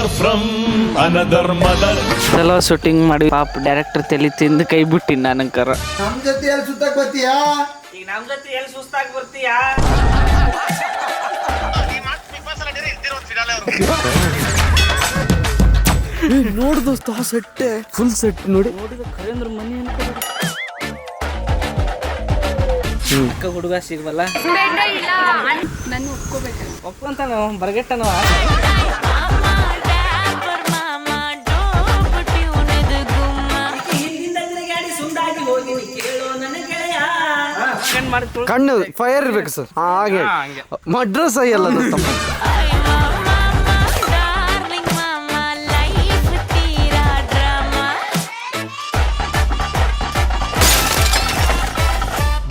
brother from another mother ಚಲೋ shooting ಮಾಡಿ ಪಾಪ ಡೈರೆಕ್ಟರ್ ತಲೆ ತಿಂದು ಕೈ ಬಿಟ್ಟಿ ನನಗರ ನಮ್ ಜೊತೆ ಎಲ್ಲಿ ಸುತ್ತಾಕ್ ಬರ್ತೀಯಾ? ಈಗ ನಮ್ ಜೊತೆ ಎಲ್ಲಿ ಸುಸ್ತಾಕ್ ಬರ್ತೀಯಾ? ನೋಡು ದೋಸ್ತ ಸೆಟ್ಟೆ. ಫುಲ್ ಸೆಟ್ ನೋಡಿ. ನೋಡಿದ ಖರೇಂದ್ರ ಮನಿ ಅಕ್ಕ ಹುಡುಗ ಸಿಗಬಲ್ಲ ನನ್ನ ಒಪ್ಕೋಬೇಕಲ್ಲ. ಒಪ್ಕೊಂತಾನ ಬರ್ಗೆಟ್ಟನವ. ಕಣ್ಣು ಫೈರ್ ಇರ್ಬೇಕು ಸರ್ ಹಾಗೆ. ಮಡ್ರಸ್ ಐ ಅಲ್ಲ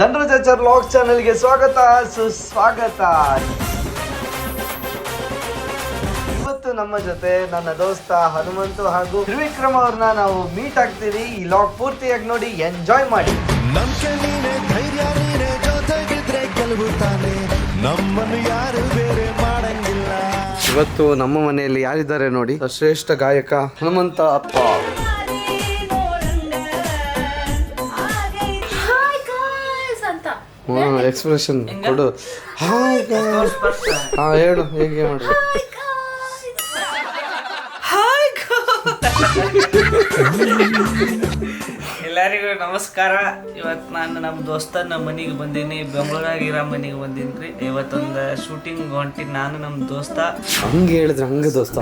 ಧನರಾಜಾಚಾರ್ ಲಾಗ್ ಚಾನೆಲ್ಗೆ ಸ್ವಾಗತ ಸುಸ್ವಾಗತ. ಇವತ್ತು ನಮ್ಮ ಜೊತೆ ನನ್ನ ದೋಸ್ತ ಹನುಮಂತು ಹಾಗೂ ತ್ರಿವಿಕ್ರಮ್ ಅವ್ರನ್ನ ನಾವು ಮೀಟ್ ಆಗ್ತೀವಿ. ಈ ಲಾಗ್ ಪೂರ್ತಿಯಾಗಿ ನೋಡಿ ಎಂಜಾಯ್ ಮಾಡಿ. ಜೊತೆಗಿದ್ರೆ ಗೆಲುವು ತಾನೆ ನಮ್ಮನ್ನು ಯಾರು ಬೇರೆ ಮಾಡಂಗಿಲ್ಲ. ಇವತ್ತು ನಮ್ಮ ಮನೆಯಲ್ಲಿ ಯಾರಿದ್ದಾರೆ ನೋಡಿ? ಶ್ರೇಷ್ಠ ಗಾಯಕ ಹನುಮಂತ ಅಪ್ಪ. ಹಾಯ್ ಗಾಯ್ಸ್ ಅಂತ. ಎಕ್ಸ್ಪ್ರೆಷನ್ ಕೊಡು. ಹಾಯ್ ಹಾ ಹೇಳು ಹೇಗೆ ಮಾಡು? ಎಲ್ಲರಿಗೂ ನಮಸ್ಕಾರ. ಇವತ್ತು ನಾನು ನಮ್ಮ ದೋಸ್ತನ ಮನೆಗೆ ಬಂದೀನಿ. ಬೆಂಗಳೂರಾಗ ಇರೋ ಮನೆಗೆ ಬಂದೀನಿ ರೀ. ಇವತ್ತೊಂದು ಶೂಟಿಂಗ್ ಹೊಂಟಿ ನಾನು ನಮ್ಮ ದೋಸ್ತ. ಹಂಗೆ ಹೇಳಿದ್ರೆ ಹಂಗೆ ದೋಸ್ತ.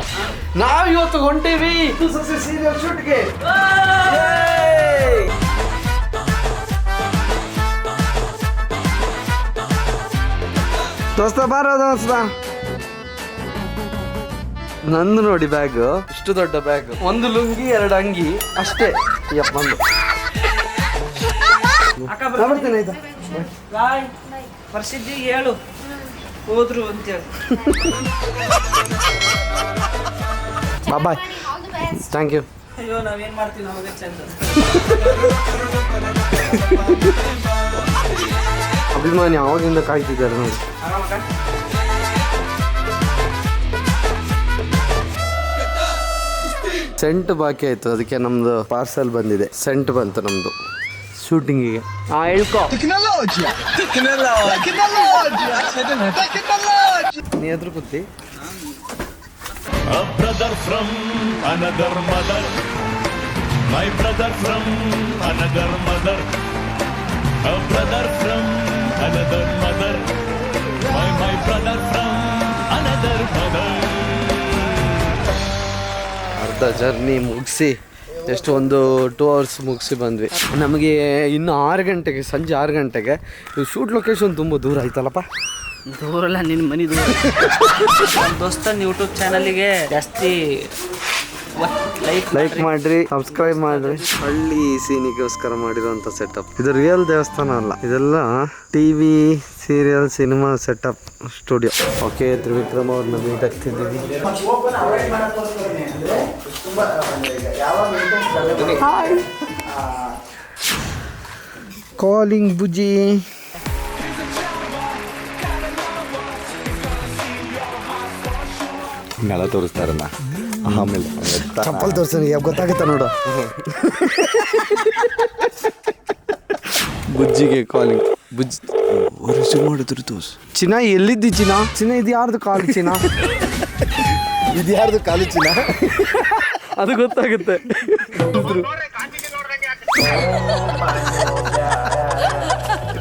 ನಾವು ಇವತ್ತು ಹೊಂಟೀವಿ. ಸೀರಿಯಲ್ ಶೂಟ್ಗೆ ದೋಸ್ತ, ಬಾರ ದೋಸ್ತ. ನಂದು ನೋಡಿ ಬ್ಯಾಗ್. ಇಷ್ಟು ದೊಡ್ಡ ಬ್ಯಾಗ್. ಒಂದು ಲುಂಗಿ, ಎರಡು ಅಂಗಿ. ಅಷ್ಟೇ. ಯಪ್ಪ ಬರ್ತೀನಿ. ಆಯ್ತಾ? ಬಾಯ್. ಪರಿಸ್ಥಿತಿ ಹೇಳು. ಹೋದ್ರು ಅಂತೇಳಿ. ಬಾ ಬಾಯ್ ಥ್ಯಾಂಕ್ ಯು ಅಯ್ಯೋ ನಾವೇನ್ ಮಾಡ್ತೀವಿ ನಮಗೆ ಚಂದ. ಅಭಿಮಾನಿ ಅವಾಗಿಂದ ಕಾಯ್ತಿದ್ದಾರೆ ನೋಡಿ. ಸೆಂಟ್ ಬಾಕಿ ಆಯ್ತು ಅದಕ್ಕೆ ನಮ್ದು ಪಾರ್ಸೆಲ್ ಬಂದಿದೆ. ಸೆಂಟ್ ಬಂತು ನಮ್ದು. ಶೂಟಿಂಗಿಗೆ ಹಾ ಹೇಳ್ಕೊ ನೀ ಎದುರು ಕೂತಿ A brother from another mother. My brother from another mother. A brother from another mother. My, my brother from another mother. ಅರ್ಧ ಜರ್ನಿ ಮುಗಿಸಿ ಎಷ್ಟು ಒಂದು ಟೂ ಅವರ್ಸ್ ಮುಗಿಸಿ ಬಂದ್ವಿ. ನಮಗೆ ಇನ್ನು ಆರು ಗಂಟೆಗೆ ಸಂಜೆ ಆರು ಗಂಟೆಗೆ ಶೂಟ್ ಲೊಕೇಶನ್ ತುಂಬ ದೂರ ಆಯ್ತಲ್ಲಪ್ಪ? ದೂರಲ್ಲ ನಿನ್ನ ಮನೆ ದೂರ. ನಮ್ಮ ದೋಸ್ತನ ಯೂಟ್ಯೂಬ್ ಚಾನಲಿಗೆ ಜಾಸ್ತಿ ಲೈಕ್ ಲೈಕ್ ಮಾಡ್ರಿ ಸಬ್ಸ್ಕ್ರೈಬ್ ಮಾಡ್ರಿ. ಹಳ್ಳಿ ಸೀನಿಗೋಸ್ಕರ ಮಾಡಿರುವಂತ ಸೆಟಪ್ ಇದು ರಿಯಲ್ ದೇವಸ್ಥಾನ ಅಲ್ಲ ಇದೆಲ್ಲ TV serial cinema setup studio okay Trivikram ಅವ್ರನ್ನ ಮೀಟ್ ಆಗ್ತಿದ್ದೀವಿ. ಕಾಲಿಂಗ್ ಬುಜ್ಜಿ ನೆಲ ತೋರಿಸ್ತಾರಲ್ಲ ಆಮೇಲೆ ಚಪ್ಪಲ್ ತೋರಿಸ್ತಾನೆ ಯಾವ ಗೊತ್ತಾಗುತ್ತೆ ನೋಡು. ಬುಜ್ಜಿಗೆ ಕಾಲಿಂಗ್ ಬುಜ್ಜಿ ರಿಸೀವ್ ಮಾಡಿದ್ರು ತೋರ್ಸು ಚಿನ್ನ ಎಲ್ಲಿದ್ದಿ ಚಿನ್ನ? ಚಿನ್ನ ಇದು ಯಾರ್ದು ಕಾಲು ಚಿನ್ನ? ಇದು ಯಾರ್ದು ಕಾಲೇಜಿನ ಅದು ಗೊತ್ತಾಗುತ್ತೆ.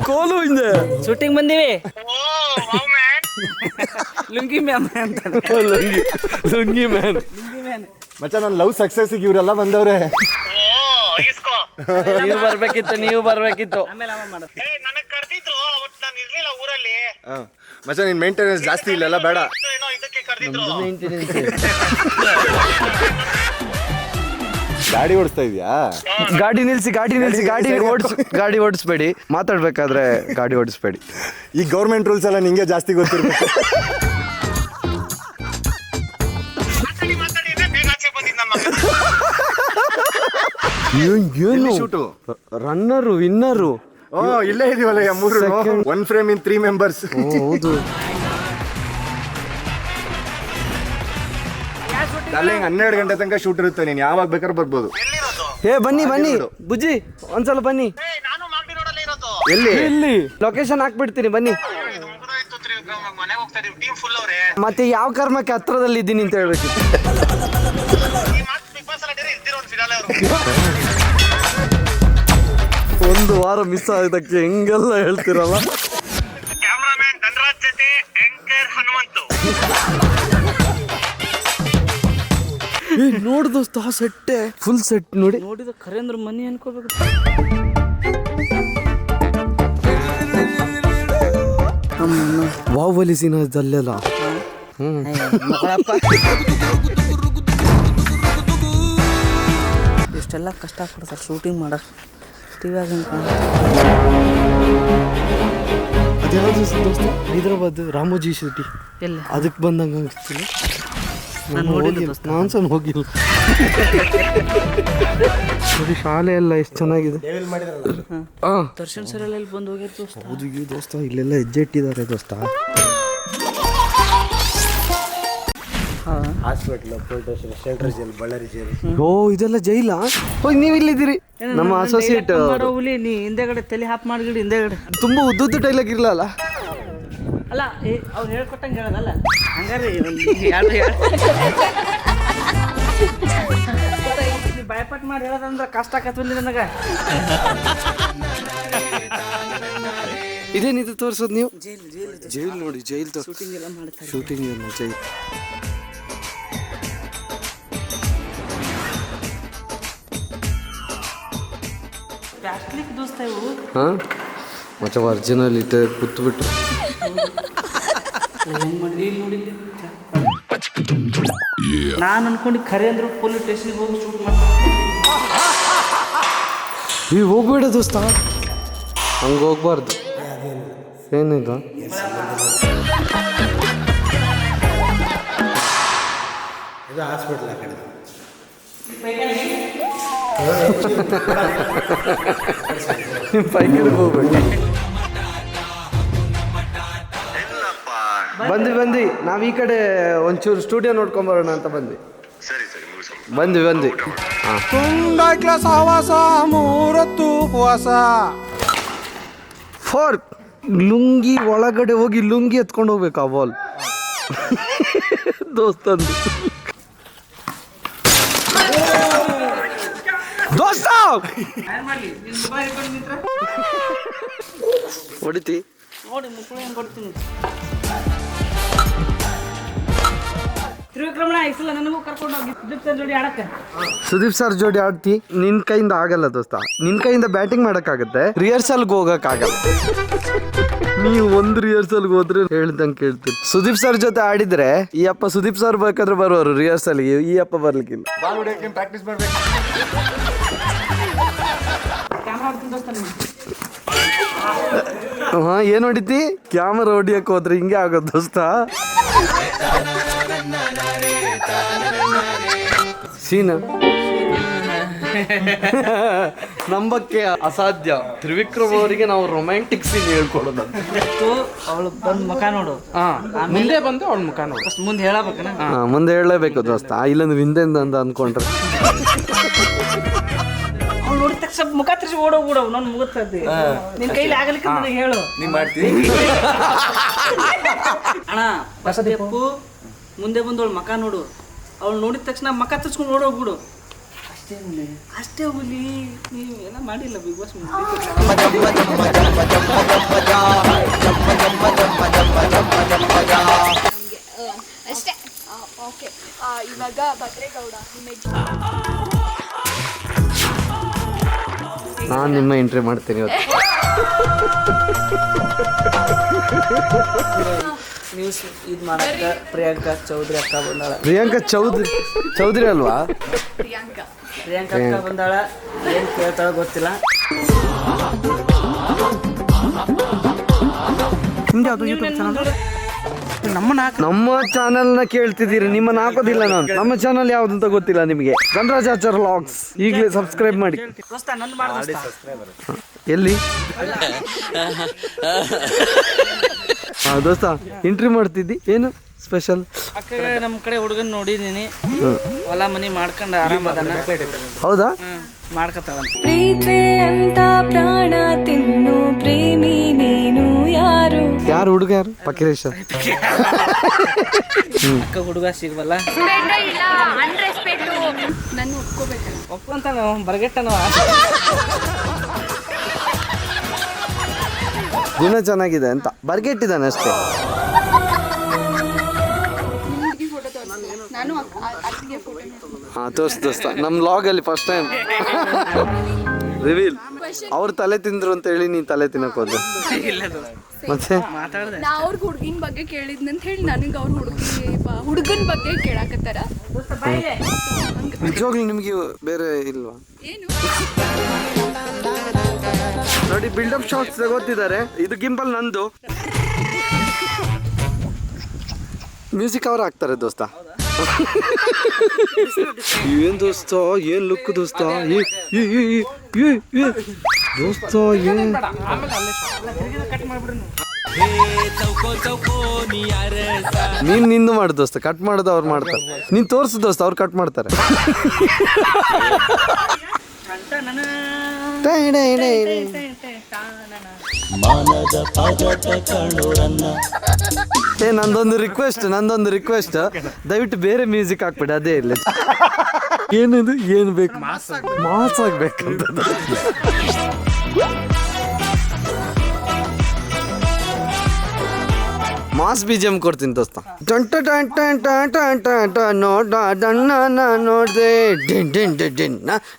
ಕೋಲು ಹಿಂದೆ. ಶೂಟಿಂಗ್ ಬಂದೀವಿ. ಲುಂಗಿ ಮ್ಯಾಮ್ ಅಂತ. ಲುಂಗಿ ಲುಂಗಿ ಮ್ಯಾನ್. ಮಚ್ಚ ನನ್ನ ಲವ್ ಸಕ್ಸಸ್ ಇವರೆಲ್ಲ ಬಂದವ್ರೆ. ನೀವು ಬರ್ಬೇಕಿತ್ತು ನೀವು ಬರ್ಬೇಕಿತ್ತು. ಆಮೇಲೆ ಅವ ಮಾಡೋದು. ನನಗ್ ಕರ್ದಿದ್ರು ಅವತ್ತು ನಾನು ಇರ್ಲಿಲ್ಲ ಊರಲ್ಲಿ. ಮಚ್ಚ ನಿನ್ ಮೇಂಟೆನೆನ್ಸ್ ಜಾಸ್ತಿ ಇಲ್ಲೆಲ್ಲ ಬೇಡ. ಮೇಂಟೆನೆನ್ಸ್ ಇದಕ್ಕೆ ಕರ್ದಿದ್ರು. ಗಾಡಿ ಓಡಿಸ್ತಾ ಇದೆಯಾ? ಗಾಡಿ ನಿಲ್ಸಿ ಗಾಡಿ ನಿಲ್ಸಿ ಗಾಡಿ ಓಡಿಸ್ ಗಾಡಿ ಓಡಿಸ್ಬೇಡಿ. ಮಾತಾಡ್ಬೇಕಾದ್ರೆ ಗಾಡಿ ಓಡಿಸ್ಬೇಡಿ. ಈ ಗೌರ್ಮೆಂಟ್ ರೂಲ್ಸ್ ಎಲ್ಲ ನಿಂಗೆ ಜಾಸ್ತಿ ಗೊತ್ತಿರ್ಬೇಕು ಏನು? ರನ್ನರು ವಿನ್ನರು ಓ ಇಲ್ಲೇ ಇದೀವಲ್ಲ ಮೂರು. One frame in three members ಹೌದು. ಡಾರ್ಲಿಂಗ್ ಹನ್ನೆರಡು ಗಂಟೆ ತನಕ ಶೂಟ್ ಇರುತ್ತೆ ನೀನು. ಯಾವಾಗ ಬೇಕಾದ್ರೆ ಬರ್ಬೋದು. ಎಲ್ಲಿರೋದು ಏ ಬನ್ನಿ ಬನ್ನಿ. ಬುಜ್ಜಿ ಒಂದ್ಸಲ ಬನ್ನಿ. ಎಲ್ಲಿ? ಎಲ್ಲಿ? ಇಲ್ಲಿ ಲೊಕೇಶನ್ ಹಾಕ್ಬಿಡ್ತೀನಿ ಬನ್ನಿ. ಇದು ಮುಗಿದೋಯ್ತು ತ್ರಿವಿಕ್ರಮ್. ಮನೆಗೆ ಹೋಗ್ತಾ ಟೀಮ್ ಫುಲ್ ಅವ್ರೆ. ಮತ್ತೆ ಯಾವ ಕರ್ಮಕ್ಕೆ ಹತ್ರದಲ್ಲಿ ಇದ್ದೀನಿ ಅಂತ ಹೇಳ್ಬೇಕು. ಅಲ್ಲಿ ಒಂದು ವಾರ ಮಿಸ್ ಆಗಿದ್ದಕ್ಕೆ ಹೆಂಗೆಲ್ಲ ಹೇಳ್ತಿರಲ್ಲ? ನೋಡ್ ದೋಸ್ತ ಸೆಟ್ಟೆ. ಫುಲ್ ಸೆಟ್ ನೋಡಿ. ನೋಡಿದ ಖರೇಂದ್ರ ಮನಿ ಅನ್ಕೋಬೇಕು. ಬಾಹುಬಲಿ ಸೀನ್ ಇಷ್ಟೆಲ್ಲ ಕಷ್ಟ ಪಡ್ತಾರೆ ಶೂಟಿಂಗ್ ಮಾಡಕ್ ಟಿವಿಯಾಗ ಅದ್ಯಾವ್ದು ದೋಸ್ತ? ಹೈದ್ರಾಬಾದ್ ರಾಮೋಜಿ ಶೂಟಿ ಎಲ್ಲ? ಅದಕ್ಕೆ ಬಂದಂಗ ಅನಿಸ್ತಿಲ್ಲ ನಾನ್ ನೋಡಿಲ್ಲ ದೋಸ್ತ. ನಾನು ಸಹ ಹೋಗಿಲ್ಲ. ನೋಡಿ ಶಾಲೆ ಎಲ್ಲ ಎಷ್ಟು ಚೆನ್ನಾಗಿದೆ. ಹಾ ದರ್ಶನ್ ಸರ್ ಎಲ್ಲ ಇಲ್ಲಿ ಬಂದು ಹೋಗ್ಯಾರ ದೋಸ್ತ? ಹೌದು ಈ ದೋಸ್ತ ಇಲ್ಲೆಲ್ಲ ಹೆಜ್ಜೆ ಇಟ್ಟಿದ್ದಾರೆ ದೋಸ್ತ ಓ ಇದೆಲ್ಲ ಜೈಲಾ? ಹೋಗಿ ನೀವು ಇಲ್ಲಿದ್ದೀರಿ. ನಮ್ಮ ಅಸೋಸಿಯೇಟ್ ಹುಲಿ ನೀ ಹಿಂದೆಗಡೆ ತಲೆ ಹಾಪ್ ಮಾಡಿಗಿಡಿ ಹಿಂದೆಗಡೆ. ತುಂಬಾ ಉದ್ದುದ್ದು ಡೈಲಾಗ್ ಇರಲ್ಲ ಅಲ್ಲ ಅವ್ರು ಹೇಳ್ಕೊಟ್ಟಂಗೆ ಹೇಳೋದಲ್ಲ. ಹಂಗಾರೆ ಯಾರು ಭಯಪಟ್ ಮಾಡಿ ಹೇಳೋದಂದ್ರೆ ಕಷ್ಟ ಆಕತ್ವಲ್ಲಿ ನನಗೆ. ಇದೇನಿದು ತೋರಿಸೋದು ನೀವು? ಜೈಲ್ ನೋಡಿ ಜೈಲ್ ಶೂಟಿಂಗ್ ಎಲ್ಲ ಮಾಡ್ತಾರೆ. ಶೂಟಿಂಗ್ ಎಲ್ಲ ಜೈಲ್. ಪ್ಯಾಸ್ಟ್ಲಿಕ್ ದೋಸ್ತ ಇವು. ಹಾ? ಮತ್ತೆ ಒರಿಜಿನಲ್ ಇಟ್ಟು ನೋಡಿ. ನಾನು ಅನ್ಕೊಂಡು ಖರೆ ಅಂದ್ರೆ ಪೊಲೀಸ್ ಸ್ಟೇಷನ್ಗೆ ಹೋಗಿ ಶೂಟ್ ಮಾಡ್ತೀನಿ. ಈ ಹೋಗ್ಬೇಡ ದೋಸ್ತ. ಹಂಗೆ ಹೋಗ್ಬಾರ್ದು. ಏನಿಲ್ಲ ಬಂದ್ವಿ ಬಂದ್ವಿ. ನಾವ್ ಈ ಕಡೆ ಒಂಚೂರು ಸ್ಟುಡಿಯೋ ನೋಡ್ಕೊಂಬರೋಣ ಅಂತ ಬಂದ್ವಿ. ಬಂದ್ವಿ ಬಂದ್ವಿ. ಕ್ಲಾಸ್ ಆವಾಸ ಮೂರತ್ತು ಉಪವಾಸ. ಫೋರ್ ಲುಂಗಿ ಒಳಗಡೆ ಹೋಗಿ ಲುಂಗಿ ಎತ್ಕೊಂಡು ಹೋಗ್ಬೇಕು ಆ ಬಾಲ್. ದೋಸ್ತಂದು ಹೊಡಿತಿ ನೋಡಿ ಮುಕ್ಕಳು ಹೆಂಗೆ ಕೊಡ್ತೀನಿ ತ್ರಿವಿಕ್ರಮಣ ಈ ಸಲ ನನಗೂ ಕರ್ಕೊಂಡು ಹೋಗಿ. ಸುದೀಪ್ ಸರ್ ಜೋಡಿ ಆಡಕ್ಕೆ. ಸುದೀಪ್ ಸರ್ ಜೋಡಿ ಆಡ್ತಿ ನಿನ್ ಕೈಯಿಂದ ಆಗಲ್ಲ ದೋಸ್ತ. ನಿನ್ ಕೈಯಿಂದ ಬ್ಯಾಟಿಂಗ್ ಮಾಡಕ್ಕಾಗತ್ತೆ. ರಿಹರ್ಸಲ್ಗೆ ಹೋಗಕ್ಕಾಗಲ್ಲ. ನೀವು ಒಂದು ರಿಹರ್ಸಲ್ಗೆ ಹೋದ್ರೆ ಹೇಳ್ದಂಗೆ ಕೇಳ್ತೀರಿ. ಸುದೀಪ್ ಸರ್ ಜೊತೆ ಆಡಿದ್ರೆ ಈ ಅಪ್ಪ ಸುದೀಪ್ ಸರ್ ಬೇಕಾದ್ರೆ ಬರೋರು ರಿಹರ್ಸಲ್ಗೆ ಈ ಅಪ್ಪ ಬರ್ಲಿಕ್ಕಿಲ್ಲ. ಬಾಲ್ ಹೊಡಿಯೋಕೆ ಪ್ರಾಕ್ಟೀಸ್ ಮಾಡ್ಬೇಕು. ಕ್ಯಾಮ್ರಾ ಹೊಡ್ತೀನಿ ದೋಸ್ತ ಹಾ ಏನ್ ಹೊಡಿತಿ? ಕ್ಯಾಮರಾ ಹೊಡಿಯಕ್ ಹೋದ್ರೆ ಹಿಂಗೆ ಆಗೋದು ದೋಸ್ತ. ಸೀನ. ನಂಬಕ್ಕೆ ಅಸಾಧ್ಯ. ತ್ರಿವಿಕ್ರಮ್ ಅವರಿಗೆ ನಾವು ರೊಮ್ಯಾಂಟಿಕ್ ಸೀನ್ ಹೇಳ್ಕೊಡೋದು ಅವಳು ಬಂದು ಮುಖ ನೋಡು. ಮುಂದೆ ಬಂದು ಅವಳ ಮುಖ ನೋಡು. ಮುಂದೆ ಹೇಳಬೇಕನ? ಹಾ ಮುಂದೆ ಹೇಳಲೇಬೇಕು ದೋಸ್ತ. ಇಲ್ಲಂದ್ರೆ ಹಿಂದೆ ಅಂತ ಅನ್ಕೊಂಡ್ರೆ ನೋಡಿದ ತಕ್ಷಣ ಮುಖ ತಿರ್ಸಿ ಓಡೋಗ್ಬಿಡು ನಾನು ಮುಗುತ್ತದ್ದಿ ನಿನ್ ಕೈಲಿ ಆಗಲಿಕ್ಕೆ ನನಗೆ ಹೇಳು. ನೀ ಮಾಡ್ತೀನಿ. ಅಣ್ಣ ಫಸ್ಟ್ ಎಪ್ಪು ಮುಂದೆ ಬಂದು ಅವಳು ಮಕ ನೋಡು. ಅವಳು ನೋಡಿದ ತಕ್ಷಣ ಮಕ ತರ್ಸ್ಕೊಂಡು ಓಡೋಗ್ಬಿಡು. ಅಷ್ಟೇ ಹುಲಿ ಅಷ್ಟೇ ಹುಲಿ. ನೀವು ಎಲ್ಲ ಮಾಡಿಲ್ಲ ಬಿಗ್ ಬಾಸ್ ಅಷ್ಟೇ. ಓಕೆ. ಇವಾಗ ಭದ್ರೇಗೌಡ ನಾನು ನಿಮ್ಮ ಎಂಟ್ರಿ ಮಾಡ್ತೀನಿ ಇವತ್ತು. ನ್ಯೂಸ್ ಇದು ಮಾಡಕ್ಕ ಪ್ರಿಯಾಂಕಾ ಚೌಧರಿ ಅಕ್ಕ ಬಂದಾಳ. ಪ್ರಿಯಾಂಕಾ ಚೌಧರಿ ಚೌಧರಿ ಅಲ್ವಾ? ಪ್ರಿಯಾಂಕಾ. ಪ್ರಿಯಾಂಕಾ ಅಕ್ಕ ಬಂದಾಳ. ಏನು ಕೇಳ್ತಾಳ ಗೊತ್ತಿಲ್ಲ. ನಮ್ಮ ನಾಲ್ಕು ನಮ್ಮ ಚಾನೆಲ್ನ ಕೇಳ್ತಿದ್ದೀರಿ ನಿಮ್ಮನ್ನ ಹಾಕೋದಿಲ್ಲ ನಾನು. ನಮ್ಮ ಚಾನಲ್ ಅಂತ ಗೊತ್ತಿಲ್ಲ ನಿಮಗೆ. ಧನರಾಜಾಚಾರ್ ವ್ಲಾಗ್ಸ್ ಈಗಲೇ ಸಬ್ಸ್ಕ್ರೈಬ್ ಮಾಡಿ. ಎಲ್ಲಿ? ದೋಸ್ತ ಎಂಟ್ರಿ ಮಾಡ್ತಿದ್ದಿ? ಏನು ಸ್ಪೆಷಲ್ ಅಕ್ಕ ನಮ್ಮ ಕಡೆ ಹುಡುಗನ್ ನೋಡಿದೀನಿ. ಹೊಲ ಮನಿ ಮಾಡ್ಕೊಂಡು ಆರಾಮ ಅದಾನ. ಹೌದಾ? ಹ್ಮ್ ಪ್ರೀತಿ ಅಂತ ಪ್ರಾಣ ತಿನ್ನು ಪ್ರೇಮಿ ನೀನು ಯಾರು? ಯಾರು ಹುಡುಗ ಯಾರು? ಪಕಿರೇಶ. ಅಕ್ಕ ಹುಡುಗ ಸಿಗ್ವಲ್ಲ? ಇಲ್ಲ ಅನ್ರೆಸ್ಪೆಕ್ಟ್ ನಾನು ಒಪ್ಕೋಬೇಕಲ್ಲ ಒಪ್ಕೊಂತಾನ ಬರ್ಗೆಟ್ಟನವ ಗುಣ ಚೆನ್ನಾಗಿದೆ ಅಂತ. ಬರ್ಗೆಟ್ಟಿದ್ದಾನೆ ಅಷ್ಟೇ. ಹಾಂ ಫೋಟೋ ತೋರಿಸ್ತೀನಿ ನಾನು ಅತ್ತಿಗೆ ಫೋಟೋ ಹಾ ತೋರ್ಸ್ ದೋಸ್ತ ನಮ್ಮ ಲಾಗಲ್ಲಿ ಫಸ್ಟ್ ಟೈಮ್ ರಿವೀಲ್ ಅವ್ರು ತಲೆ ತಿಂದ್ರು ಅಂತ ಹೇಳಿ ನೀನ್ ತಲೆ ತಿನ್ನಕ್ ಹೋದೆ ಇಲ್ಲ ಮತ್ತೆ? ನಾ ಅವ್ರಿಗೆ ಹುಡುಗಿನ ಬಗ್ಗೆ ಕೇಳಿದ್ನಂತ ಹೇಳಿ ನನಗೆ ಅವ್ರ ಹುಡುಗಿ ಹುಡುಗನ ಬಗ್ಗೆ ಕೇಳಾಕತ್ತಾರ. ನಿಜವಾಗ್ಲೂ ನಿಮ್ಗೆ ಬೇರೆ ಇಲ್ವಾ? ಏನು? ನೋಡಿ ಬಿಲ್ಡಪ್ ಶಾಟ್ಸ್ ತಗೋತಿದ್ದಾರೆ ಇದು ಗಿಂಬಲ್ ನಂದು. ಮ್ಯೂಸಿಕ್ ಅವ್ರು ಹಾಕ್ತಾರೆ ದೋಸ್ತ. ಏನ್ ದೋಸ್ತ, ಏನ್ ಲುಕ್ ದೋಸ್ತ. ದೋಸ್ತ ಏನ್ ನೀನ್ ನಿಂದು ಮಾಡು ದೋಸ್ತ ಕಟ್ ಮಾಡೋದು ಅವ್ರು ಮಾಡ್ತಾರೆ. ನೀನ್ ತೋರ್ಸು ದೋಸ್ತ, ಅವ್ರು ಕಟ್ ಮಾಡ್ತಾರೆ. ಏ ನಂದೊಂದು ರಿಕ್ವೆಸ್ಟ್ ನಂದೊಂದು ರಿಕ್ವೆಸ್ಟ್ ದಯವಿಟ್ಟು ಬೇರೆ ಮ್ಯೂಸಿಕ್ ಹಾಕ್ಬಿಡಿ ಅದೇ ಇಲ್ಲ. ಏನಿದು? ಏನು ಬೇಕು? ಮಾಸ್ ಆಗ್ಬೇಕಂತ ಮಾಸ್ ಬಿ ಜಿ ಎಂ ಕೊಡ್ತೀನಿ ದೋಸ್ತ ಟಂಟ ಟಂಟ ಟಂಟ ಟಂಟ ಟಂಟ ನೋಡ ದಣ್ಣ ನಾ ನೋಡ್ದೆ. ಡಿನ್ ಡಿನ್ ಡಿನ್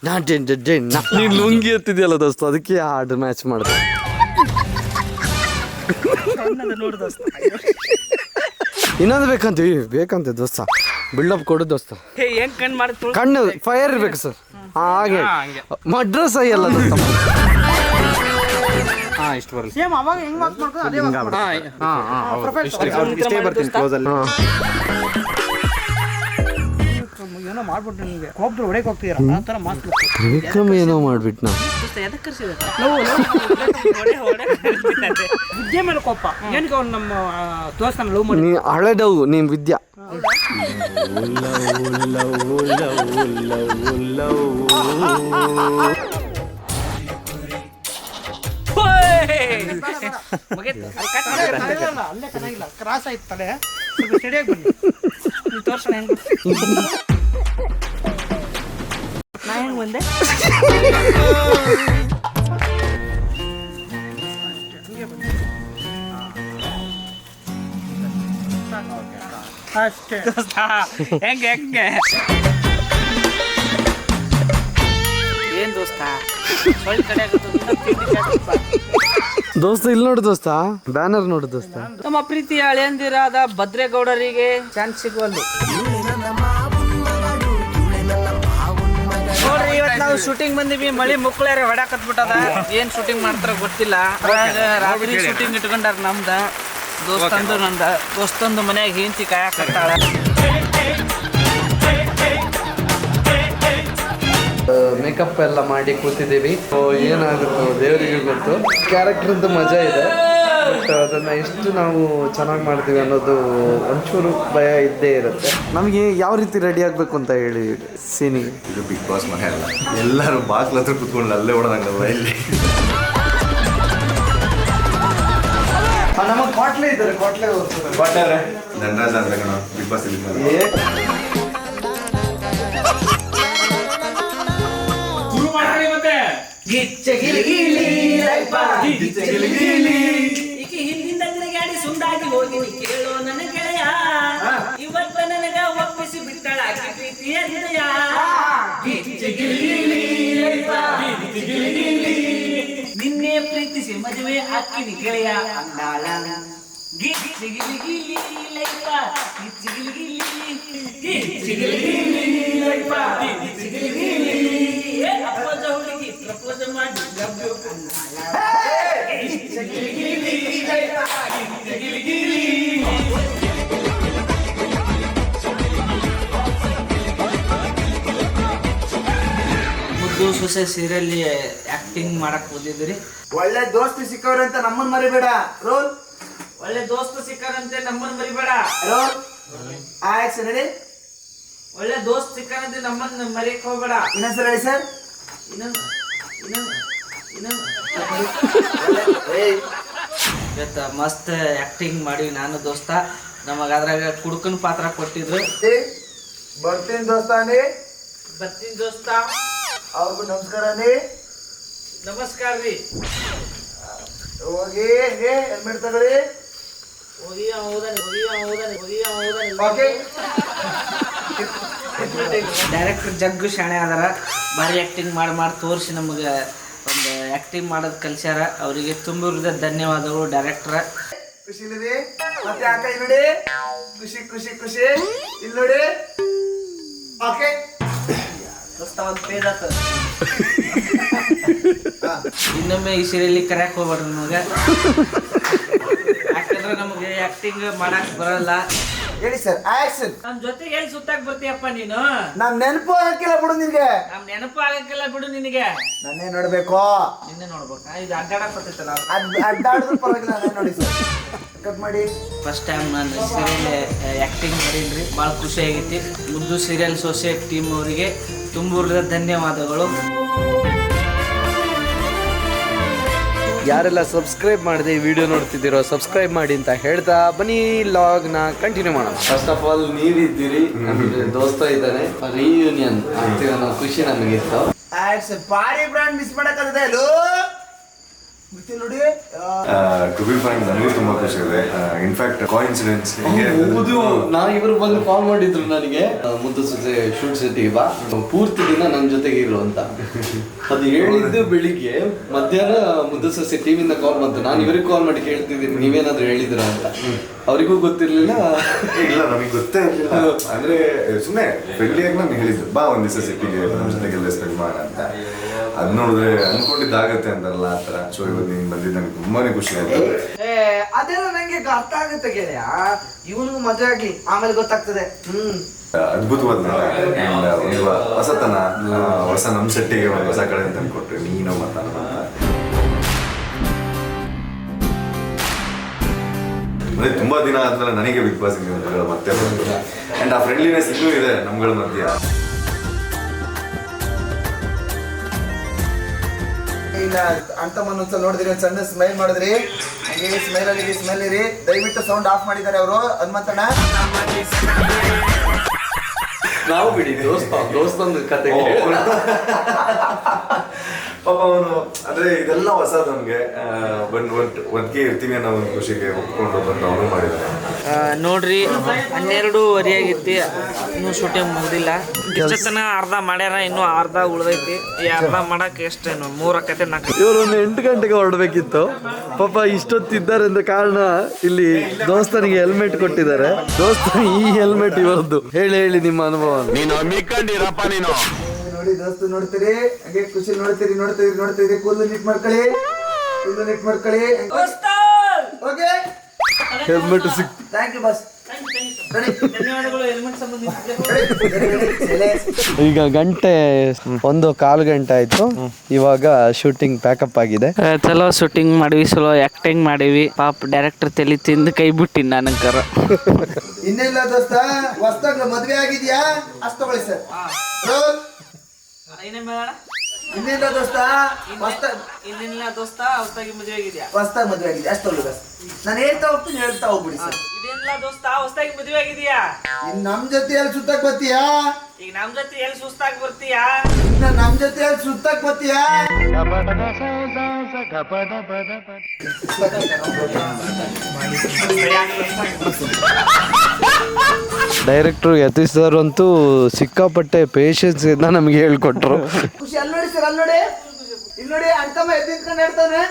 ನಾ ಡಿನ್ ಡಿನ್ ಡಿನ್ ಲುಂಗಿ ಎತ್ತಿದ್ಯಲ್ಲ ದೋಸ್ತ ಅದಕ್ಕೆ ಹಾಡು ಮ್ಯಾಚ್ ಮಾಡಿದೆ. ಇನ್ನೊಂದು ಬೇಕಂತ ಬೇಕಂತ ಬೇಕಂತೆ ದೋಸ್ತ. ಬಿಲ್ಡಪ್ ಕೊಡು ದೋಸ್ತ. ಕಣ್ಣು ಫೈರ್ ಇರ್ಬೇಕು ಸರ್. ಹಾಗೆ. ಮಡ್ರಸ್ ಅಯ್ಯಲ್ಲ ದೋಸ್ತ. ಸೇಮ್ ಅವಾಗ ಹೆಂಗ್ ಮಾತ್ ಮಾಡ್ಕೊಂಡು ಅದೇ ಇಷ್ಟೇ ಬರ್ತೀನಿ ಕ್ಲೋಸ್ ಅಲ್ಲಿ. ಏನೋ ಮಾಡ್ಬಿಟ್ರೆ ನಿಮಗೆ. ಕೋಪದ ಹೊಡೆಕ್ ಹೋಗ್ತೀರಾ ಆ ಥರ ಮಾತ್ ವಿಕ್ರಮ್ ಏನೋ ಮಾಡ್ಬಿಟ್ ನಾ ಎದಕ್ಕೆ ಕರ್ಸಿದ ವಿದ್ಯೆ ಮೇಲೆ ಕೋಪ. ಏನಕ್ಕೆ ಅವ್ನು ನಮ್ಮ ದೋಸ್ತನ ಲವ್ ಮಾಡಿ ನೀ ಹಳೆ ಡವ್ ನೀನ್ ವಿದ್ಯಾ. ಅಲ್ಲೇ ಚೆನ್ನಾಗಿಲ್ಲ. ಕ್ರಾಸ್ ಆಯ್ತು ತಲೆ. ಸ್ವಲ್ಪ ಸರಿಯಾಗಿ ಬನ್ನಿ. ನೀವು ತೋರ್ಸೋಣ ಹೆಂಗ್. ನಾ ಹೆಂಗ್ ಬಂದೆ? ಅಷ್ಟೇ. ಹೆಂಗೆ ಹೆಂಗೆ? ಏನ್ ದೋಸ್ತ? ಸೊಳ್ಳೆ ಕಡೆ ದೋಸ್ತ ಇಲ್ಲಿ ನೋಡು ದೋಸ್ತ, ಬ್ಯಾನರ್ ನೋಡು ದೋಸ್ತ. ನಮ್ಮ ಪ್ರೀತಿಯ ಅಳೆಯಂದಿರಾದ ಭದ್ರೇಗೌಡರಿಗೆ ಚಾನ್ಸ್ ಸಿಗುವಲ್ಲಿ. ನೋಡ್ರಿ ಇವತ್ತು ನಾವು ಶೂಟಿಂಗ್ ಬಂದಿವಿ, ಮಳಿ ಮುಕ್ಳಾರ ಹೊಡಾಕತ್ ಬಿಟ್ಟದ ಏನ್ ಶೂಟಿಂಗ್ ಮಾಡ್ತಾರ ಗೊತ್ತಿಲ್ಲ. ರಾತ್ರಿ ಶೂಟಿಂಗ್ ಇಟ್ಕೊಂಡಾರ ನಮ್ದ. ದೋಸ್ತಂದು ನಂದ. ದೋಸ್ತಂದು ಮನ್ಯಾಗ ಹೆಂಡತಿ ಕಾಯಕತ್ತಾಳ ಮೇಕಪ್ ಎಲ್ಲ ಮಾಡಿ ಕೂತಿದ್ದೀವಿ. ಸೊ ಏನಾಗುತ್ತೋ ದೇವರಿಗೆ ಗೊತ್ತು. ಕ್ಯಾರೆಕ್ಟರ್ದು ಮಜಾ ಇದೆ. ಬಟ್ ಅದನ್ನ ಎಷ್ಟು ನಾವು ಚೆನ್ನಾಗಿ ಮಾಡ್ತೀವಿ ಅನ್ನೋದು ಒಂಚೂರು ಭಯ ಇದ್ದೇ ಇರುತ್ತೆ. ನಮಗೆ ಯಾವ ರೀತಿ ರೆಡಿ ಆಗಬೇಕು ಅಂತ ಹೇಳಿ ಸೀನಿಗೆ ಇದು ಬಿಗ್ ಬಾಸ್ ಮನೆ ಅಲ್ಲ. ಎಲ್ಲರೂ ಬಾಗ್ಲ ಹತ್ರ ಕುತ್ಕೊಂಡು ಅಲ್ಲೇ ಓಡೋದಂಗಲ್ಲ ಇಲ್ಲಿ. ನಮಗೆ ಕಾಟ್ಲೆ ಇದ್ದಾರೆ. ಕ್ವಾಟ್ಲೆ ಧನರಾಜ್ ಅಂತ ಬಿಗ್ ಬಾಸ್ ಇಲ್ಲಿ ಈಕೆ ಹಿಂದಿಂದ ಗಾಡಿ ಸುಂದಾಗಿ ಹೋಗಿ ಕೇಳೋ ನನ್ನ ಗೆಳೆಯ ಇವತ್ತ ನನಗ ಒಪ್ಪಿಸಿ ಬಿಟ್ಟಳ ಆಕೆ ಪ್ರೀತಿಯ ಹೃದಯ ಗಿಚ್ಚಿ ಗಿಲಿ ಲೈಫ, ಗಿಚ್ಚಿ ಗಿಲಿ ಗಿಲಿ. ನಿನ್ನೆ ಪ್ರೀತಿಸಿ ಮದುವೆ ಹಾಕಿನಿ ಗೆಳೆಯ ಅಂದಾಳ ಗಿಚ್ಚಿ ಗಿಲಿ ಗಿಲಿ ಲೈಫ, ಗಿಚ್ಚಿ ಗಿಲಿ ಗಿಲಿ. ಗಿಚ್ಚಿ ಗಿಲಿ ಗಿಲಿ ಲೈಫ, ಗಿಚ್ಚಿ ಗಿಲಿ ಗಿಲಿ. ಮುದ್ದು ಸೊಸೆ ಸೀರಿಯಲ್ ಆಕ್ಟಿಂಗ್ ಮಾಡಕ್ ಓದಿದ್ರಿ ಒಳ್ಳೆ ದೋಸ್ತಿ ಸಿಕ್ಕವ್ರೆ ಅಂತ ನಮ್ಮನ್ ಮರಿಬೇಡ. ರೋಲ್? ಒಳ್ಳೆ ದೋಸ್ತ ಸಿಕ್ಕಾರಂತೆ ನಮ್ಮನ್ ಮರಿಬೇಡ. ರೋಲ್? ಆಯ್ತು ರೆಡಿ ಒಳ್ಳೆ ದೋಸ್ತ್ ಸಿಕ್ಕನಂತೆ ನಮ್ಮನ್ನ ಮರಿಯಕ್ ಹೋಗ್ಬೇಡ. ಇನ್ನೊಂದ್ಸಲ ಹೇಳಿ ಸರ್. ಇನ್ನೊಂದು ಇವತ್ತು ಮಸ್ತ್ ಆ್ಯಕ್ಟಿಂಗ್ ಮಾಡಿವಿ ನಾನು ದೋಸ್ತ. ನಮಗೆ ಅದ್ರಾಗ ಕುಡುಕನ ಪಾತ್ರ ಕೊಟ್ಟಿದ್ರು. ಬರ್ತೀನಿ ದೋಸ್ತಾನೆ ಬರ್ತೀನಿ ದೋಸ್ತ. ಅವ್ರಿಗೂ ನಮಸ್ಕಾರ ನೀ. ನಮಸ್ಕಾರ ರೀ. ಹೋಗಿ ಹೇ ಹೆಲ್ಮೆಟ್ ತಗೊಳ್ಳಿ? ಹೋಗಿ ಹೋದಾನೆ ಹೋಗಿ ಹೋದಾನೆ ಹೋಗಿ ಹೋದಾನೆ. ಓಕೆ ಡೈರೆಕ್ಟರ್ ಜಗ್ಗು ಶಾಣೆ ಅದಾರ ಭಾರಿ ಆ್ಯಕ್ಟಿಂಗ್ ಮಾಡಿ ಮಾಡಿ ತೋರಿಸಿ ನಮಗೆ ಒಂದು ಆ್ಯಕ್ಟಿಂಗ್ ಮಾಡೋದು ಕಲ್ಸ್ಯಾರ. ಅವರಿಗೆ ತುಂಬ ಹೃದಯ ಧನ್ಯವಾದಗಳು ಡೈರೆಕ್ಟ್ರ ಖುಷಿ ಇಲ್ಲಿದೆ ಮತ್ತೆ ಆ ಕೈ ನೋಡಿ. ಖುಷಿ ಖುಷಿ ಖುಷಿ. ಇಲ್ಲಿ ನೋಡಿ. ಓಕೆ ಇನ್ನೊಮ್ಮೆ ಈ ಸೀರಿಯಲ್ ಕರ್ಯಾಕ್ ಹೋಗ್ಬಾರ್ದು ನಮಗೆ. ಯಾಕಂದ್ರೆ ನಮಗೆ ಆ್ಯಕ್ಟಿಂಗ್ ಮಾಡಕ್ ಬರಲ್ಲ. ಹೇಳಿ ಸರ್ ಆಕ್ಷನ್. ನಮ್ಮ ಜೊತೆಗೆ ಎಲ್ಲಿ ಸುತ್ತಾಕ್ ಬರ್ತೀಯಪ್ಪ ನೀನು? ನಮ್ ನೆನಪು ಹಾಕಿಲ್ಲ ಬಿಡು ನಿನ್ಗೆ. ನಮ್ ನೆನಪು ಆಗಕ್ಕೆಲ್ಲ ಬಿಡು ನಿನಗೆ. ನನ್ನೇ ನೋಡ್ಬೇಕು? ನಿನ್ನೆ ನೋಡ್ಬೇಕು? ಇದು ಅಡ್ಡಾಡಕ್ ಬರ್ತೈತಲ್ಲ ಅದ್? ಅಡ್ಡಾಡಿದ್ರು ಪರವಾಗಿಲ್ಲ ನಾನೇ ನೋಡಿ ಸರ್ ಕಟ್ ಮಾಡಿ. ಫಸ್ಟ್ ಟೈಮ್ ನಾನು ಸೀರಿಯಲ್ ಆ್ಯಕ್ಟಿಂಗ್ ಮಾಡಿದ್ರಿ ಭಾಳ ಖುಷಿ ಆಗೈತಿ. ಮುದ್ದು ಸೀರಿಯಲ್ ಸೊಸೈಟಿ ಟೀಮ್ ಅವರಿಗೆ ತುಂಬ ಧನ್ಯವಾದಗಳು. ಯಾರೆಲ್ಲ ಸಬ್ಸ್ಕ್ರೈಬ್ ಮಾಡದೆ ಈ ವಿಡಿಯೋ ನೋಡ್ತಿದ್ದೀರೋ ಸಬ್ಸ್ಕ್ರೈಬ್ ಮಾಡಿ ಅಂತ ಹೇಳ್ತಾ ಬನ್ನಿ ನ ಕಂಟಿನ್ಯೂ ಮಾಡೋಣ. ಫಸ್ಟ್ ಆಫ್ ಆಲ್ ನೀವಿದ್ದೀರಿ. ನಮ್ಗೆ ದೋಸ್ತ ಇದ್ದಾನೆ. ರಿಯೂನಿಯನ್ ಅನ್ನೋ ಖುಷಿ ನಮಗಿತ್ತು. ಪಾರಿ ಬ್ರ್ಯಾಂಡ್ ಮಿಸ್ ಮಾಡಕ್ಕಾಗದೆ ಅಲ್ಲೋ ನೋಡಿ. ಆ, ಟು ಬಿ ಫ್ರಾಂಕ್ ನನಗೂ ತುಂಬಾ ಖುಷಿ ಇದೆ. ಇನ್ಫ್ಯಾಕ್ಟ್ ಕಾಯಿನ್ಸಿಡೆನ್ಸ್ ಹೌದು. ನಾ ಇವರು ಬಂದು ಕಾಲ್ ಮಾಡಿದ್ರು ನನಗೆ. ಮುದ್ದು ಸುದ್ದಿ ಶೂಟ್ ಸೆಟ್ಟಿಗೆ ಬಾ. ಪೂರ್ತಿ ದಿನ ನನ್ನ ಜೊತೆಗೆ ಇರು ಅಂತ. ಅದು ಹೇಳಿದ್ದು ಬೆಳಿಗ್ಗೆ ಮಧ್ಯಾಹ್ನ ಮುದ್ದು ಸೊಸೆ ಟಿವಿಯಿಂದ ಕಾಲ್ ಬಂತು. ನಾನು ಇವ್ರಿಗೆ ಕಾಲ್ ಮಾಡಿ ಕೇಳ್ತಿದ್ದೀನಿ ನೀವೇನಾದ್ರೂ ಹೇಳಿದ್ರ ಅಂತ. ಅವರಿಗೂ ಗೊತ್ತಿರ್ಲಿಲ್ಲ. ಇಲ್ಲ ನಮಗೆ ಗೊತ್ತೇ ಇರಲಿಲ್ಲ. ಅಂದ್ರೆ ಸುಮ್ಮನೆ ಫ್ರೆಂಡ್ಲಿಯಾಗಿ ನಾನು ಹೇಳಿದ್ದು ಬಾ ಒಂದ್ ದಿವಸ ಸಿಟ್ಟಿಗೆ ನಮ್ಮ ಜೊತೆಗೆಲ್ಲ ಸ್ಪೆಂಡ್ ಮಾಡ ಅಂತ. ಅದ್ ನೋಡಿದ್ರೆ ಅನ್ಕೊಂಡಿದ್ದಾಗತ್ತೆ ಅಂತಾರಲ್ಲ ಆ ತರ ಸೊ ಇವತ್ತು ನೀನ್ ಬಂದಿದ್ದು ನನಗೆ ತುಂಬಾನೇ ಖುಷಿ ಆಯ್ತು. ಏ, ಅದೆಲ್ಲ ನಂಗೆ ಅರ್ಥ ಆಗುತ್ತೆ ಗೆಳೆಯ. ಇವನಿಗೂ ಮದುವೆ ಆಗ್ಲಿ. ಆಮೇಲೆ ಗೊತ್ತಾಗ್ತದೆ. ಹ್ಮ್. ಅದ್ಭುತವಾದ ಒಂದು ಹೊಸತನ ಹೊಸ ನಮ್ಮ ಸೆಟ್ಟಿಗೆ ಒಂದು ಹೊಸ ಕಡೆ ಅಂತ ಕೊಟ್ರೆ ನೀನು ಮತ್ತೆ ಅಂದ್ರೆ ತುಂಬಾ ದಿನ ಆದ್ಮೇಲೆ ನನಗೆ ಬಿಗ್ ಬಾಸ್ ಮತ್ತೆ ಬಂತು ಅಂಡ್ ಆ ಫ್ರೆಂಡ್ಲಿನೆಸ್ ಇನ್ನೂ ಇದೆ ನಮ್ಗಳ ಮಧ್ಯ. ಇಲ್ಲ ಅಂತ ಒಂದ್ಸಲ ನೋಡಿದ್ರಿ ಒಂದ್ ಸಣ್ಣ ಸ್ಮೈಲ್ ಮಾಡಿದ್ರಿ. ಹಂಗೆ ಸ್ಮೈಲ್ ಅಲ್ಲಿ ಸ್ಮೈಲ್ ಇರಿ. ದಯವಿಟ್ಟು ಸೌಂಡ್ ಆಫ್ ಮಾಡಿದ್ದಾರೆ ಅವರು. ಹನುಮಂತಣ್ಣ. ನಾವು ಬಿಡಿ ದೋಸ್ತ ದೋಸ್ತಂದು ಕತೆ ಪಾಪ ಅವನು ಅಂದ್ರೆ ಇದೆಲ್ಲ ಹೊಸ ನಮ್ಗೆ. ಬಂದ್ ಒಟ್ಟಿಗೆ ಇರ್ತೀವಿ ಅನ್ನೋ ಒಂದು ಖುಷಿಗೆ ಒಪ್ಕೊಂಡು ಬಂದು ಅವನು ಮಾಡಿದ್ರೆ ಆ, ನೋಡ್ರಿ ಹನ್ನೆರಡು ಆಗೈತಿ ಇನ್ನೂ ಶೂಟಿಂಗ್ ಮುಗ್ದಿಲ್ಲ. ಇಷ್ಟತನ ಅರ್ಧ ಮಾಡ್ಯಾರ ಇನ್ನೂ ಅರ್ಧ ಉಳ್ದೈತಿ. ಈ ಅರ್ಧ ಮಾಡಕ್ ಎಷ್ಟೇನು ಮೂರ್ ಆಕೈತಿ ನಾಲ್ಕು ಇವರು ಒಂದು ಎಂಟು ಗಂಟೆಗೆ ಹೊರಡ್ಬೇಕಿತ್ತು. ಪಾಪ ಇಷ್ಟೊತ್ತಿದ್ದಾರೆ ಅಂತ ಕಾರಣ ಇಲ್ಲಿ ದೋಸ್ತನಿಗೆ ಹೆಲ್ಮೆಟ್ ಕೊಟ್ಟಿದ್ದಾರೆ. ದೋಸ್ತ ಈ ಹೆಲ್ಮೆಟ್ ಇವರದ್ದು. ಹೇಳಿ ಹೇಳಿ ನಿಮ್ಮ ಅನುಭವ. ನೋಡಿ ದೋಸ್ತು ನೋಡ್ತೀರಿ ಹಾಗೆ ಖುಷಿ ನೋಡ್ತೀರಿ ನೋಡ್ತೀರಿ ನೋಡ್ತೀರಿ ಕೂದಲು ನಿಟ್ ಮಾಡ್ಕೊಳ್ಳಿ ಕೂದಲು ನಿಟ್ ಮಾಡ್ಕೊಳ್ಳಿ. ಓಕೆ? ಹೆಲ್ಮೆಟ್ ಸಿಕ್ ಥ್ಯಾಂಕ್ ಯು ಬಸ್ ಈಗ ಗಂಟೆ ಒಂದು ಕಾಲು ಗಂಟೆ ಆಯ್ತು. ಇವಾಗ ಶೂಟಿಂಗ್ ಪ್ಯಾಕಪ್ ಆಗಿದೆ. ಚಲೋ ಶೂಟಿಂಗ್ ಮಾಡಿವಿ ಚಲೋ ಆಕ್ಟಿಂಗ್ ಮಾಡಿವಿ. ಪಾಪ ಡೈರೆಕ್ಟರ್ ತಲೆ ತಿಂದು ಕೈ ಬಿಟ್ಟಿನಿ ನನಗರ ಇನ್ನೆಲ್ಲ ದೋಸ್ತ ಹೊಸ್ದಾಗ ಮದ್ವೆ ಆಗಿದ್ಯಾ? ಅಷ್ಟು ತಗೊಳ್ಳಿ ಸರ್ ರೋಲ್ ಇನ್ನೇನಿಲ್ಲ ದೋಸ್ತ? ಇನ್ನೇನಿಲ್ಲ ದೋಸ್ತ? ಹೊಸ್ದಾಗಿ ಮದುವೆ ಆಗಿದ್ಯಾ? ಹೊಸ್ತಾಗಿ ಮದುವೆ ಆಗಿದೆ ಅಷ್ಟು ಒಳ್ಳೆ ಬಸ್ ನಾನು ಹೇಳ್ತಾ ಹೋಗ್ತೀನಿ ಹೇಳ್ತಾ ಹೋಗ್ಬಿಡಿ ಸರ್. ಇದೇನಿಲ್ಲ ದೋಸ್ತ? ಹೊಸ್ತಾಗಿ ಮದುವೆ ಆಗಿದ್ಯಾ? ಇನ್ ನಮ್ ಜೊತೆ ಎಲ್ಲಿ ಸುತ್ತಕ್ ಬತ್ತೀಯಾ ಈಗ ನಮ್ ಜೊತೆ ಎಲ್ಲಿ ಸುಸ್ತಾಗಿ ಬರ್ತೀಯಾ? ಇನ್ನ ನಮ್ ಜೊತೆ ಎಲ್ಲಿ ಸುತ್ತಕ್ ಬತ್ತೀಯಾ ಡೈರೆಕ್ಟ್ರು ಯತೀಶ್ ಸರ್ ಅಂತೂ ಸಿಕ್ಕಾಪಟ್ಟೆ ಪೇಷನ್ಸ್ ಇಂದ ನಮ್ಗೆ ಹೇಳ್ಕೊಟ್ರು. ಖುಷಿ ಅಲ್ಲಿ ನೋಡಿ ಸರ್ ಅಲ್ಲಿ ನೋಡಿ ಇಲ್ಲಿ ನೋಡಿ ಅಂತಮ್ಮ ಎದ್ದು ನಿಂತ್ಕೊಂಡು ಹೇಳ್ತಾನೆ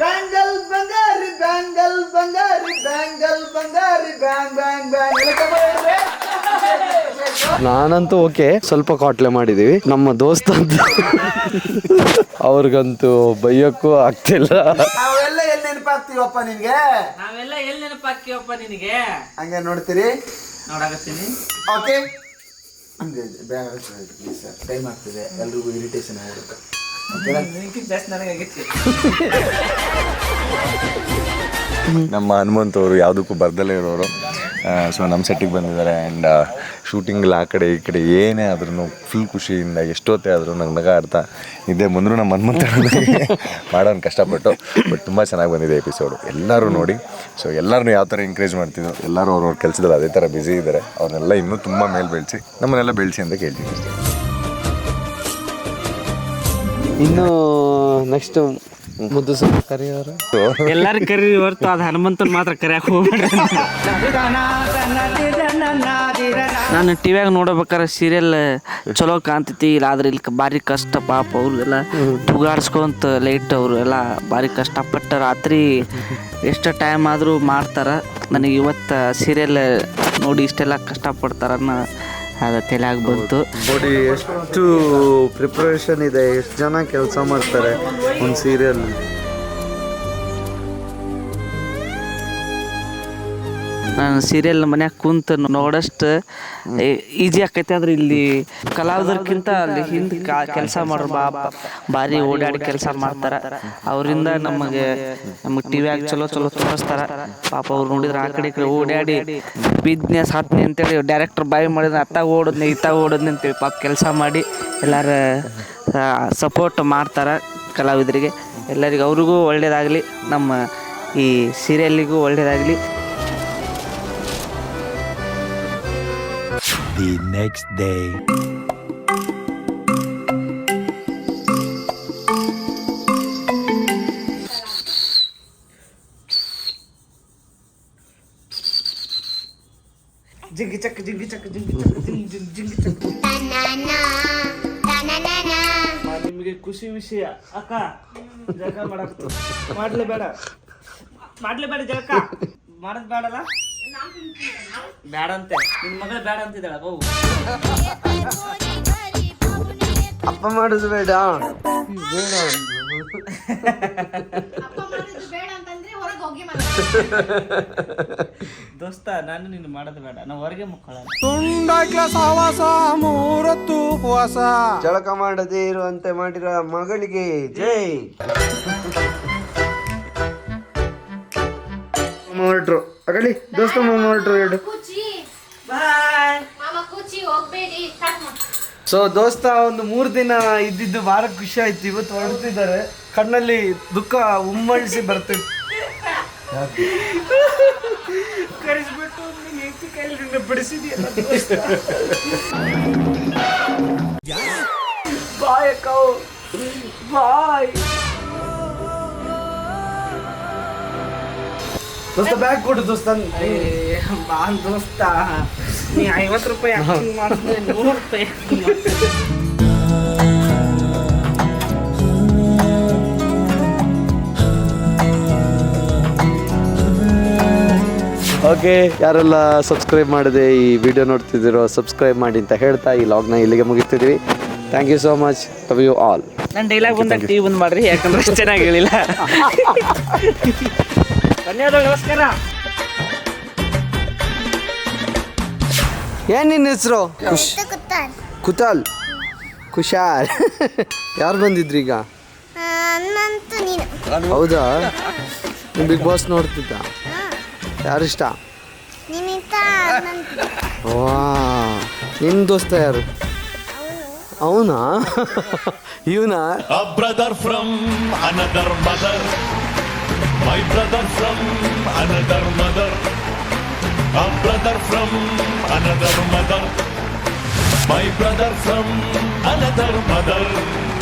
ಬ್ಯಾಂಗಲ್ ಬಂಗಾರಿ ಬ್ಯಾಂಗಲ್ ಬಂಗಾರಿ ಬ್ಯಾಂಗಲ್ ಬಂಗಾರಿ ಬ್ಯಾಂಗ್ ಬ್ಯಾಂಗ್ ಬ್ಯಾಂಗ್ ನಾನಂತೂ ಓಕೆ ಸ್ವಲ್ಪ ಕಾಟ್ಲೆ ಮಾಡಿದೀವಿ. ನಮ್ಮ ದೋಸ್ತ ಅಂತ. ಅವ್ರಿಗಂತೂ ಬೈಯಕ್ಕೂ ಆಗ್ತಿಲ್ಲ. ನಾವೆಲ್ಲ ಎಲ್ಲಿ ನೆನಪಾಗ್ತೀವಪ್ಪ ನಿನ್ಗೆ? ನಾವೆಲ್ಲ ಎಲ್ಲಿ ನೆನಪಾಗ್ತೀವಪ್ಪ ನಿನಗೆ? ಹಂಗೆ ನೋಡ್ತೀರಿ? ನೋಡಾಕತ್ತೀನಿ. ಓಕೆ ಹಂಗೆ ಟೈಮ್ ಆಗ್ತಿದೆ. ಎಲ್ರಿಗೂ ಇರಿಟೇಷನ್ ನನಗಾಗೈತಿ ನಮ್ಮ ಹನುಮಂತ್ ಅವರು ಯಾವುದಕ್ಕೂ ಬರ್ದಲ್ಲೇ ಇರೋರು. ಸೊ ನಮ್ಮ ಸೆಟ್ಟಿಗೆ ಬಂದಿದ್ದಾರೆ ಆ್ಯಂಡ್ ಶೂಟಿಂಗಲ್ಲಿ ಆ ಕಡೆ ಈ ಕಡೆ ಏನೇ ಆದ್ರೂ ಫುಲ್ ಖುಷಿಯಿಂದ ಎಷ್ಟೊತ್ತೇ ಆದರೂ ನಂಗೆ ನಗ ಆಡ್ತಾ ಇದ್ದೇ ಬಂದರೂ ನಮ್ಮ ಹನುಮಂತ ಮಾಡೋನು ಕಷ್ಟಪಟ್ಟು ಬಟ್ ತುಂಬ ಚೆನ್ನಾಗಿ ಬಂದಿದೆ ಎಪಿಸೋಡು ಎಲ್ಲರೂ ನೋಡಿ ಸೊ ಎಲ್ಲರೂ ಯಾವ ಥರ ಎಂಕರೇಜ್ ಮಾಡ್ತಿದ್ರು ಎಲ್ಲರೂ ಅವ್ರವ್ರ ಕೆಲಸದಲ್ಲಿ ಅದೇ ಥರ ಬ್ಯುಸಿ ಇದ್ದಾರೆ. ಅವ್ರನ್ನೆಲ್ಲ ಇನ್ನೂ ತುಂಬ ಮೇಲೆ ಬೆಳೆಸಿ, ನಮ್ಮನ್ನೆಲ್ಲ ಬೆಳೆಸಿ ಅಂತ ಕೇಳ್ತೀನಿ. ಇನ್ನು ನೆಕ್ಸ್ಟ್ ಮುದ್ದು ಸ್ವಲ್ಪ ಕರೆಯೋರು ಎಲ್ಲಾರು ಕರಿ ಹೊರ್ತು ಅದು ಹನುಮಂತನ್ ಮಾತ್ರ ಕರಿಯಾಕ ಹೋಗ್ಬೇಡ ನಾನು ಟಿವಿಯಾಗ ನೋಡ್ಬೇಕಾರೆ ಸೀರಿಯಲ್ ಚಲೋ ಕಾಣ್ತೈತಿ ಇಲ್ಲ ಆದ್ರೆ ಇಲ್ಲಿ ಭಾರಿ ಕಷ್ಟ ಪಾಪ ಅವ್ರು ಎಲ್ಲ ತುಗಾಡ್ಸ್ಕೊಂತ ಲೈಟ್ ಅವರು ಎಲ್ಲ ಭಾರಿ ಕಷ್ಟಪಟ್ಟು ರಾತ್ರಿ ಎಷ್ಟು ಟೈಮ್ ಆದರೂ ಮಾಡ್ತಾರ. ನನಗೆ ಇವತ್ತು ಸೀರಿಯಲ್ ನೋಡಿ ಇಷ್ಟೆಲ್ಲ ಕಷ್ಟಪಡ್ತಾರ ಅದು ತಲೆಯಾಗ ಬಂತು ನೋಡಿ ಎಷ್ಟು ಪ್ರಿಪ್ರೇಷನ್ ಇದೆ ಎಷ್ಟು ಜನ ಕೆಲಸ ಮಾಡ್ತಾರೆ ಒಂದು ಸೀರಿಯಲ್ ಸೀರಿಯಲ್ ಮನ್ಯಾಗ ಕುಂತ ನೋಡಷ್ಟು ಈಜಿ ಆಕೈತಿ ಆದ್ರೆ ಇಲ್ಲಿ ಕಲಾವಿದರ್ಕಿಂತ ಅಲ್ಲಿ ಹಿಂದೆ ಕೆಲಸ ಮಾಡೋರು ಬಾ ಭಾರಿ ಓಡಾಡಿ ಕೆಲಸ ಮಾಡ್ತಾರ. ಅವರಿಂದ ನಮಗೆ ನಮಗೆ ಟಿವ್ಯಾಗ ಚಲೋ ಚಲೋ ತೋರಿಸ್ತಾರ. ಪಾಪ ಅವ್ರು ನೋಡಿದ್ರೆ ಆ ಕಡೆ ಈ ಕಡೆ ಓಡಾಡಿ ಬಿಸ್ನೆಸ್ ಹತ್ನಿ ಅಂತೇಳಿ ಡೈರೆಕ್ಟರ್ ಬಾಯ್ ಮಾಡಿದ್ರೆ ಅತ್ತಾಗ ಓಡೋದ್ನಿ ಇತ್ತಾಗ ಓಡೋದ್ನಿ ಅಂತೇಳಿ ಪಾಪ ಕೆಲಸ ಮಾಡಿ ಎಲ್ಲಾರ ಸಪೋರ್ಟ್ ಮಾಡ್ತಾರ ಕಲಾವಿದರಿಗೆ. ಎಲ್ಲರಿಗೂ ಅವ್ರಿಗೂ ಒಳ್ಳೆಯದಾಗಲಿ ನಮ್ಮ ಈ ಸೀರಿಯಲ್ಲಿಗೂ ಒಳ್ಳೇದಾಗಲಿ. The next day. Jingi check Jingi check Jingi check Jingi Jingi Jingi check ನಿಮಗೆ ಖುಷಿ ವಿಷಯ ಅಕ್ಕ ಜಳಕ ಮಾಡಕ್ ಮಾಡ್ಲೇ ಬೇಡ ಮಾಡ್ಲೇ ಬೇಡ ಜಳಕ ಮಾಡದ್ ಬೇಡಲ್ಲ ಬೇಡ ಅಂತೆ ನಿನ್ ಮಗಳು ಬೇಡ ಅಂತಿದ್ದಾಳ ಬೌ ಅಪ್ಪ ಮಾಡೋದು ಬೇಡ. ಬೇಡ ದೋಸ್ತ ನಾನು ನಿನ್ನ ಮಾಡೋದು ಬೇಡ. ನಾವು ಹೊರಗೆ ಮುಕ್ಕೊಳ್ಳಲ್ಲ ತುಂಡಾಕ್ಲ ಸಹವಾಸ ಮೂರತ್ತು ಉಪವಾಸ. ಜಳಕ ಮಾಡದೇ ಇರುವಂತೆ ಮಾಡಿರೋ ಮಗಳಿಗೆ ಜೈ. ಹೊರಟ್ರು ಅಗಲಿ ದೋಸ್ತ ಸೊ ದೋಸ್ತ ಒಂದು ಮೂರು ದಿನ ಇದ್ದಿದ್ದು ಭಾಳ ಖುಷಿ ಆಯ್ತು. ಇವತ್ತು ಹೊರಡ್ತಿದ್ದಾರೆ. ಕಣ್ಣಲ್ಲಿ ದುಃಖ ಉಮ್ಮಳಿಸಿ ಬಿಡಿಸಿದೆಯಲ್ಲ ಬಾಯ್ ಕಾವ್ ಬಾಯ್. ದೋಸ್ತ ಬ್ಯಾಗ್ ಕೊಡು ದೋಸ್ತ. ಬಾ ದೋಸ್ತ. ನೀ ಐವತ್ತು ರೂಪಾಯಿ ಮಾಡಿದ್ರೆ ನೂರು ರೂಪಾಯಿ ಓಕೆ ಯಾರೆಲ್ಲ ಸಬ್ಸ್ಕ್ರೈಬ್ ಮಾಡಿದೆ ಈ ವಿಡಿಯೋ ನೋಡ್ತಿದ್ದೀರೋ ಸಬ್ಸ್ಕ್ರೈಬ್ ಮಾಡಿ ಅಂತ ಹೇಳ್ತಾ ಈ ಲಾಗ್ನ ಇಲ್ಲಿಗೆ ಮುಗಿಸ್ತಿದ್ವಿ. Thank you so much love you all ನನ್ನ ಡೈಲಾಗ್ ಬಂದಾಗ ಟಿವಿ ಬಂದ್ ಮಾಡಿರಿ ಯಾಕಂದ್ರೆ ಚೆನ್ನಾಗಿ ಹೇಳಿಲ್ಲ. ಧನ್ಯವಾದ ನಮಸ್ಕಾರ. ಏನ್ ನಿನ್ನ ಹೆಸರು? ಖುಷ್ ಕುತಾಲ್. ಕುಶಾಲ್. ಯಾರು ಬಂದಿದ್ರಿ ಈಗ? ಹೌದಾ? ಬಿಗ್ ಬಾಸ್ ನೋಡ್ತಿದ್ದ? ಯಾರಿಷ್ಟ? ನಿನ್ ವಾ ನಿನ್ನ ದೋಸ್ತ ಯಾರು? ಅವನಾ? ಇವನಾ? Brother from another mother. My brother from another mother. A brother from another mother. My brother from another mother.